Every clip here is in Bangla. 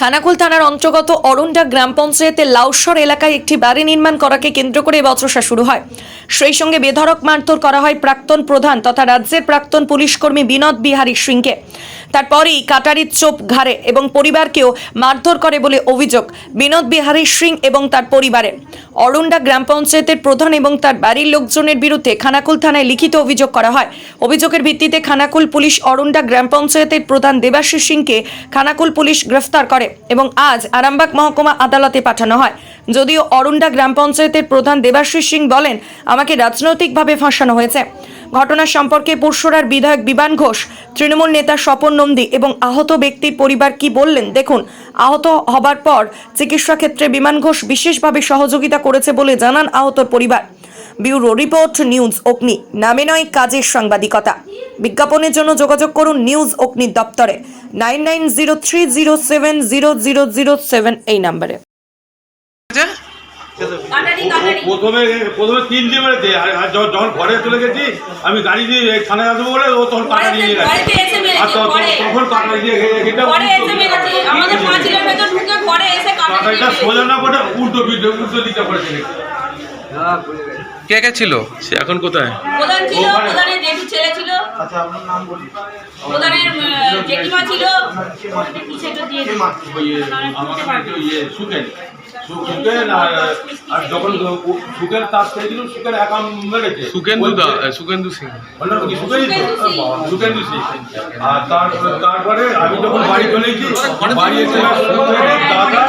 খানাকুল থানার অন্তর্গত অরুণডা গ্রাম পঞ্চায়েতের লাউসর এলাকায় একটি বাড়ি নির্মাণ করাকে কেন্দ্র করে বচসা শুরু হয়। সেই সঙ্গে বেধরক মারধর করা হয় প্রাক্তন প্রধান তথা রাজ্যের প্রাক্তন পুলিশ কর্মী বিনোদ বিহারী সিংকে। তারপরেই কাটারির চোপ ঘাড়ে এবং পরিবারকেও মারধর করে বলে অভিযোগ। বিনোদ বিহারী সিং এবং তার পরিবারের। অরুণডা গ্রাম পঞ্চায়েতের প্রধান এবং তার বাড়ির লোকজনের বিরুদ্ধে খানাকুল থানায় লিখিত অভিযোগ করা হয়। অভিযোগের ভিত্তিতে খানাকুল পুলিশ অরুণডা গ্রাম পঞ্চায়েতের প্রধান দেবাশিস সিংকে খানাকুল পুলিশ গ্রেফতার করে এবং আজ আরামবাগ মহকুমা আদালতে পাঠানো হয়। যদিও অরুণডা গ্রাম পঞ্চায়েতের প্রধান দেবাশিস সিং বলেন, আমাকে রাজনৈতিকভাবে ফাঁসানো হয়েছে। ঘটনা সম্পর্কে পরশুরার বিধায়ক বিমান ঘোষ, তৃণমূল নেতা স্বপন নন্দী এবং আহত ব্যক্তির পরিবার কি বললেন? দেখুন, আহত হবার পর চিকিৎসা ক্ষেত্রে বিমান ঘোষ বিশেষভাবে সহযোগিতা করেছে বলে জানান আহতর পরিবার। ব্যুরো রিপোর্ট, নিউজ অগ্নি। নামে নয়, কাজের সাংবাদিকতা। বিজ্ঞাপনের জন্য যোগাযোগ করুন নিউজ অগ্নি দপ্তরে। Nine nine zero three zero seven zero zero zero seven এই নাম্বারে। প্রথমে প্রথমে তিন দিয়ে মেরেছে আর আর যখন যখন ঘরে চলে গেছি আমি গাড়ি দিয়ে থানায় আসব বলে ও তখন কাটা দিয়ে নিয়ে গেছে। তখন কাটা দিয়ে কাটাটা সোজা না করে উল্টো পিঠে উল্টো দিকটা করেছে। কে কে ছিল? সে এখন কোথায়? প্রধান ছিল ওখানে- প্রধানের জেঠু ছেলে ছিল। প্রধানের জেঠিমা ছিল। ওই আমাকে বলছে ওই ইয়ে সুকেন আর আর যখন খেয়েছিল মেরেছে। সুকেন্দু দা সুকেন্দু সিং। সুকেন্দু সিং। আর তার- তারপরে আমি যখন বাড়ি চলে গেছি বাড়ি এসে দাদা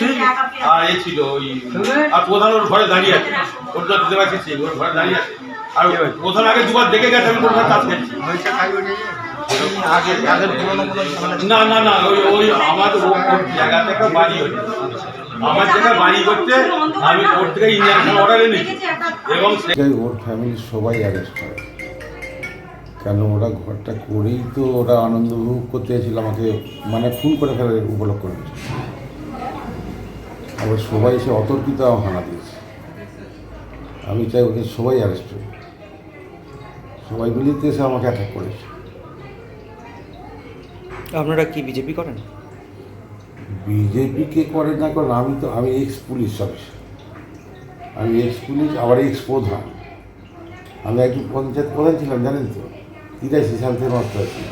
সিং আর এ ছিল ওই আর প্রধান ওর ঘরে দাঁড়িয়ে আছে ওর তো দেবাশী সিং ওর ঘরে দাঁড়িয়ে আছে আর প্রধান আগে দুবার দেখে গেছে আমি না না না ওই ওই আমার ওর জায়গা থেকে বাড়ি হচ্ছে আমার বাড়ি করতে আমি ওর থেকে ইঞ্জেকশন অর্ডার এনেছি এবং ওর ফ্যামিলির সবাই অ্যারেস্ট হয় কেন ওরা ঘরটা করেই তো ওরা আনন্দ উপভোগ করতে এসেছিল আমাকে মানে খুন করে ফেলার উপলক্ষ করেছে। আবার সবাই এসে অতর্কিত হানা দিয়েছে। আমি চাই ওদের সবাই অ্যারেস্ট হোক। সবাই মিলিয়ে তো এসে আমাকে অ্যাটাক করেছে। আপনারা কি বিজেপি করেন? বিজেপিকে করে না কারণ আমি তো আমি এক্স পুলিশ অফিসার আমি এক্স পুলিশ আবার এক্স প্রধান আমি একজন পঞ্চায়েত প্রধান ছিলাম জানেন তো? তিরাশি সাল থেকে নষ্ট আছি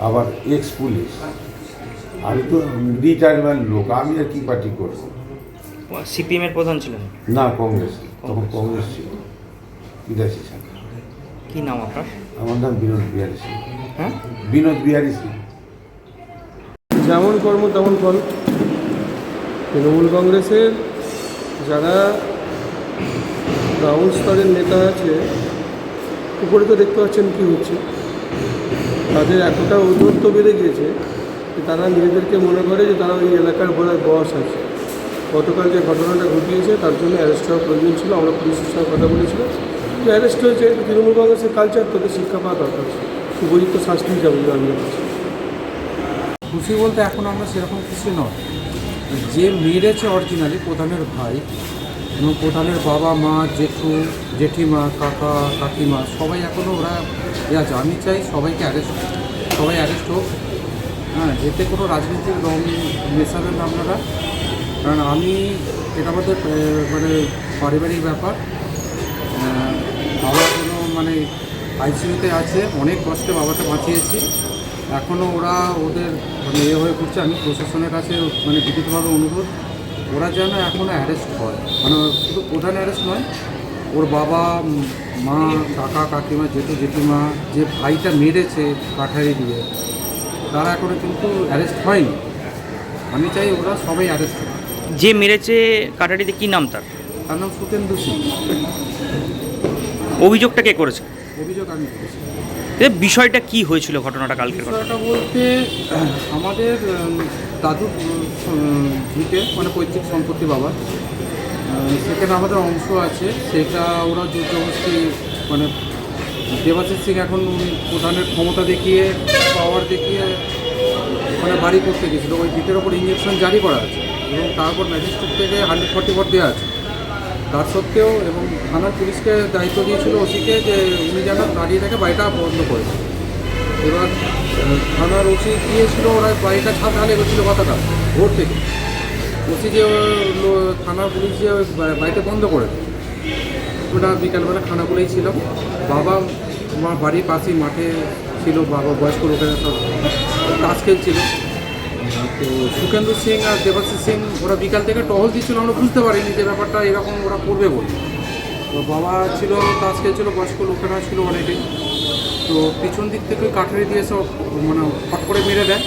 আবার এক্স পুলিশ আমি তো রিটায়ারমেন্ট লোক আমি আর কি পার্টি করব? সিপিএম এর প্রধান ছিলেন? না কংগ্রেস। তখন কংগ্রেস ছিল। তিরাশি সালে কি নাম আপনার? আমার নাম বিনোদ বিহারী সিং। হ্যাঁ? বিনোদ বিহারী সিং। যেমন কর্ম তেমন ফল। তৃণমূল কংগ্রেসের যারা গ্রাউন্ড স্তরের নেতা আছে উপরে তো দেখতে পাচ্ছেন কী হচ্ছে। তাদের এতটা ঔদ্ধত্য বেড়ে গিয়েছে যে তারা নিজেদেরকে মনে করে যে তারা ওই এলাকার বড় বস আছে। গতকাল যে ঘটনাটা ঘটিয়েছে, তার জন্য অ্যারেস্ট হওয়ার প্রয়োজন ছিল, আমরা পুলিশের সঙ্গে কথা বলেছিলাম। যে অ্যারেস্ট হয়েছে, তৃণমূল কংগ্রেসের কালচার তাদের শিক্ষা পাওয়া দরকার উপযুক্ত শাস্তি যাব আমি খুশি বলতে এখন আমরা সেরকম খুশি নয়। যে মেরেছে অরিজিনালি প্রধানের ভাই এবং প্রধানের বাবা, মা, জেঠু, জেঠিমা, কাকা, কাকিমা, সবাই এখনও ওরা আছে। আমি চাই সবাইকে অ্যারেস্ট সবাই অ্যারেস্ট হোক। হ্যাঁ এতে কোনো রাজনীতির রং মেশাবেন না আপনারা। কারণ আমি, এটা আমাদের মানে পারিবারিক ব্যাপার। বাবা কোনো মানে আইসিইউতে আছে, অনেক কষ্টে বাবাকে বাঁচিয়েছি। এখনও ওরা ওদের মানে এ হয়ে পড়ছে। আমি প্রশাসনের কাছে মানে বিদ্যুৎভাবে অনুরোধ। ওরা যেন এখনও অ্যারেস্ট হয়। মানে শুধু প্রধান অ্যারেস্ট নয় ওর বাবা মা কাকা কাকিমা জেঠু জেঠিমা যে ভাইটা মেরেছে কাঠারি দিয়ে তারা এখনও কিন্তু অ্যারেস্ট হয়নি। আমি চাই ওরা সবাই অ্যারেস্ট হয় যে মেরেছে কাটারিতে কি নাম তার? তার নাম সুকেন্দু সিং। অভিযোগটা কে করেছে? অভিযোগ আমি করেছি। বিষয়টা কি হয়েছিল ঘটনাটা কালকের ঘটনা বিষয়টা বলতে, আমাদের দাদুর ভিটে মানে পৈতৃক সম্পত্তি বাবা সেখানে আমাদের অংশ আছে, সেটা ওরা জোরজবস্তি মানে দেবাশিস সিং এখন প্রধানের ক্ষমতা দেখিয়ে পাওয়ার দেখিয়ে মানে বাড়ি করতে গেছিল। ওই ভিটের ওপর ইঞ্জেকশন জারি করা আছে এবং তারপর ম্যাজিস্ট্রেট থেকে হান্ড্রেড ফর্টি ফোর দেওয়া আছে। তার সত্ত্বেও এবং থানার পুলিশকে দায়িত্ব দিয়েছিল ওসিকে যে উনি যেন দাঁড়িয়ে থেকে বাড়িটা বন্ধ করে। এবার থানার ওসি গিয়েছিল, ওরা বাড়িটা ছাদ ঢালে গেছিল কথাটা, ভোর থেকে। ওসি যে থানার পুলিশ যে বাড়িটা বন্ধ করে ওটা বিকালবেলা খানাকুলেই ছিলাম বাবা মা বাড়ির পাশেই মাঠে ছিল, বাবা বয়স্ক লোকেরা সব তাস খেলছিল। তো সুখেন্দু সিং আর দেবাশিস সিং, ওরা বিকাল থেকে টহল দিচ্ছিল, আমরা বুঝতে পারিনি যে ব্যাপারটা এরকম ওরা করবে বলে। তো বাবা ছিল তাস খেলছিল বয়স্ক লোকেরা ছিল অনেকেই তো পিছন দিক থেকে কাঠারি দিয়ে সব মানে ফট করে মেরে দেয়।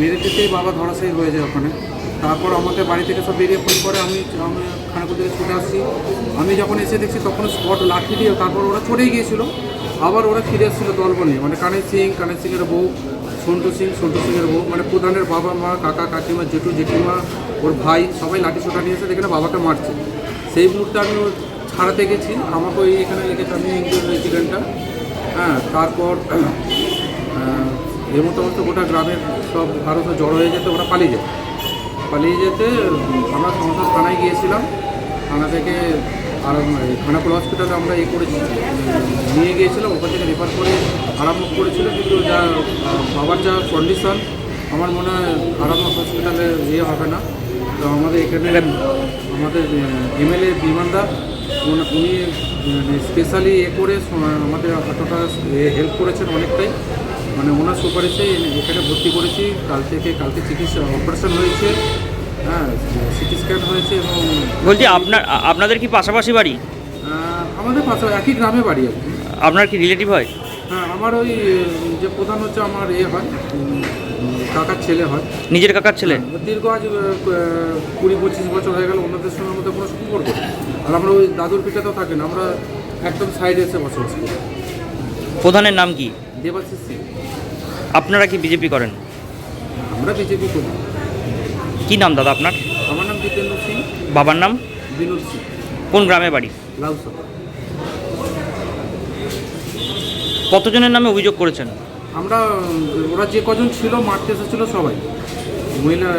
মেরে দিতেই বাবা ধরাশায়ী হয়ে যায় ওখানে। তারপর আমাকে বাড়ি থেকে সব বেরিয়ে ফোন করে, আমি আমি খানাকুল থেকে ছুটে আসছি। আমি যখন এসে দেখছি তখন স্পট লাঠি দিয়ে তারপর ওরা চড়েই গিয়েছিল। আবার ওরা ফিরে এসেছিল দলবনে মানে কানের সিং, কানের সিংয়ের বউ। সন্টু সিং, সন্টু সিংয়ের বউ মানে প্রধানের বাবা মা, কাকা, কাকিমা, জেঠু, জেঠিমা, ওর ভাই, সবাই লাঠি ছোটা নিয়ে এসে দেখে বাবাকে মারছে। সেই মুহূর্তে আমি ওর ছাড়াতে গেছি। আমাকে ওই এখানে লেগেছে আমি ইঞ্জুর ইনসিডেন্টটা হ্যাঁ তারপর এর মতো অবস্থা গোটা গ্রামের সব ভারত জড়ো হয়ে যেতে ওরা পালিয়ে যায়। পালিয়ে যেতে আমরা সংসদ থানায় গিয়েছিলাম। থানা থেকে আর খানাপুর হসপিটালে আমরা এ করেছি। নিয়ে গিয়েছিলাম ওখান থেকে রেফার করে আরামবাগ করেছিল কিন্তু যা বাবার যা কন্ডিশন আমার মনে হয় আরামবাগ হসপিটালে ইয়ে হবে না। তো আমাদের এখানে আমাদের এমএলএ বিমানদা উনি স্পেশালি এ করে আমাদের এতটা হেল্প করেছেন অনেকটাই। মানে ওনার সুপারিশে এখানে ভর্তি করেছি। কাল থেকে কালকে চিকিৎসা অপারেশন হয়েছে। হ্যাঁ সিটি স্ক্যান হয়েছে এবং বলছি আপনার আপনাদের কি পাশাপাশি বাড়ি? আমাদের পাশে একই গ্রামে বাড়ি আর কি আপনার কি রিলেটিভ হয়? হ্যাঁ আমার ওই যে প্রধান হচ্ছে আমার এ হয় কাকার ছেলে হয়। নিজের কাকার ছেলে? দীর্ঘ আজ কুড়ি পঁচিশ বছর হয়ে গেল ওনাদের সঙ্গে আমাদের কোনো সম্পর্ক। আর আমরা ওই দাদুর পিঠাতেও থাকি না আমরা একদম সাইডে এসে বসবাস করি। প্রধানের নাম কি? দেবাশিস সিং। আপনারা কি বিজেপি করেন? আমরা বিজেপি করি। কি নাম দাদা আপনার? আমার নাম জিতেন্দ্র সিং। বাবার নাম? বিনোদ সিং। কোন গ্রামে বাড়ি? লাউসা। কতজনের নামে অভিযোগ করেছেন? আমরা ওরা যে কজন ছিল মারতে এসেছিল সবাই। মহিলা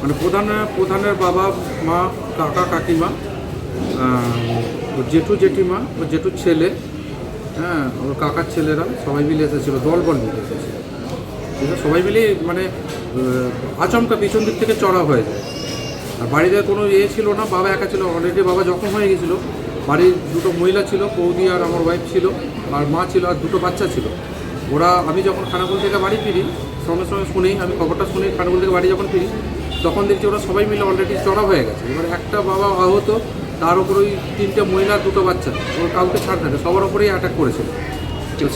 মানে প্রধান প্রধানের বাবা মা কাকা কাকিমা ওর জেঠু জেঠিমা ওর জেঠুর ছেলে হ্যাঁ ওর কাকার ছেলেরা সবাই মিলে এসেছিল দল বল মিলে এসেছিল। সবাই মিলে মানে আচমকা পিছন দিক থেকে চড়া হয়ে যায়। আর বাড়িতে কোনো ইয়ে ছিল না, বাবা একা ছিল। অলরেডি বাবা জখম হয়ে গেছিল। বাড়ির দুটো মহিলা ছিল, বৌদি আর আমার ওয়াইফ ছিল, আর মা ছিল, আর দুটো বাচ্চা ছিল। ওরা, আমি যখন খানাকুল থেকে বাড়ি ফিরি, সঙ্গে সঙ্গে শুনেই, আমি খবরটা শুনি খানাকুল থেকে বাড়ি যখন ফিরি, তখন দেখছি ওরা সবাই মিলে অলরেডি চড়া হয়ে গেছে। এবার একটা বাবা আহত, তার উপর ওই তিনটে মহিলা দুটো বাচ্চা। ওর কাউকে ছাড় থাকে সবার ওপরেই অ্যাটাক করেছিল।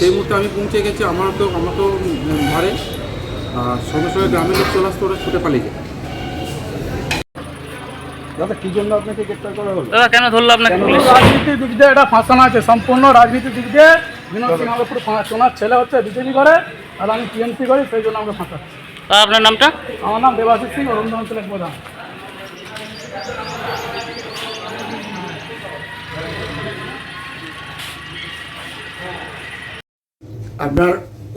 সেই মুহূর্তে আমি পৌঁছে গেছি আমার তো আমার তো ঘরে আর সঙ্গে সঙ্গে গ্রামের লোক চলে আসতে ওরা ছুটে পালিয়ে যায়। দাদা কি জন্য আপনাকে গ্রেপ্তার করা হলো? দাদা কেন ধরলো আপনাকে পুলিশ? রাজনীতির দিক দিয়ে এটা ফাঁসানো আছে সম্পূর্ণ রাজনীতির দিক দিয়ে বিনোদ সিং সোনার ছেলে হচ্ছে বিজেপি করে আর আমি টিএমসি করি সেই জন্য আমাকে ফাঁসাচ্ছে। আপনার নামটা? আমার নাম দেবাশিস সিং অরুণ অঞ্চলের প্রধান। আপনার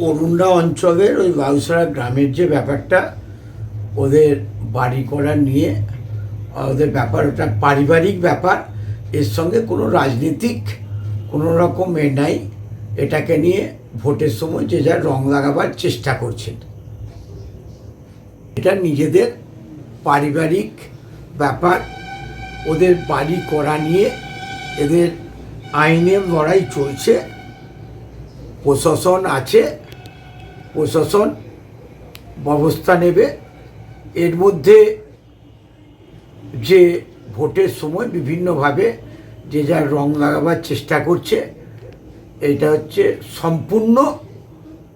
অরুণা অঞ্চলের ওই বাউসরা গ্রামের যে ব্যাপারটা, ওদের বাড়ি করা নিয়ে, ওদের ব্যাপার ওটা পারিবারিক ব্যাপার, এর সঙ্গে কোনো রাজনীতিক কোনো রকম এ নাই। এটাকে নিয়ে ভোটের সময় যে যা রং লাগাবার চেষ্টা করছেন। এটা নিজেদের পারিবারিক ব্যাপার, ওদের বাড়ি করা নিয়ে এদের আইনের লড়াই চলছে। প্রশাসন আছে, প্রশাসন ব্যবস্থা নেবে। এর মধ্যে যে ভোটের সময় বিভিন্নভাবে যে যার রং লাগাবার চেষ্টা করছে, এইটা হচ্ছে সম্পূর্ণ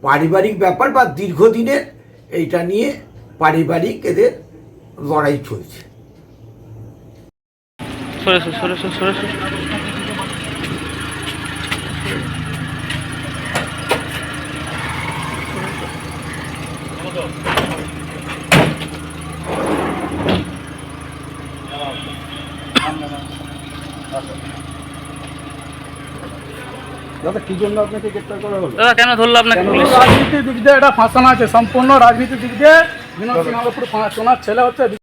পারিবারিক ব্যাপার বা দীর্ঘদিনের এইটা নিয়ে পারিবারিক এদের লড়াই চলছে। দাদা কি জন্য আপনাকে গ্রেপ্তার করা হলো? দাদা কেন ধরলো আপনাকে পুলিশ? রাজনীতির দিক দিয়ে এটা ফাঁসানো আছে সম্পূর্ণ রাজনীতির দিক দিয়ে বিনোদ সিং সোনার ছেলে হচ্ছে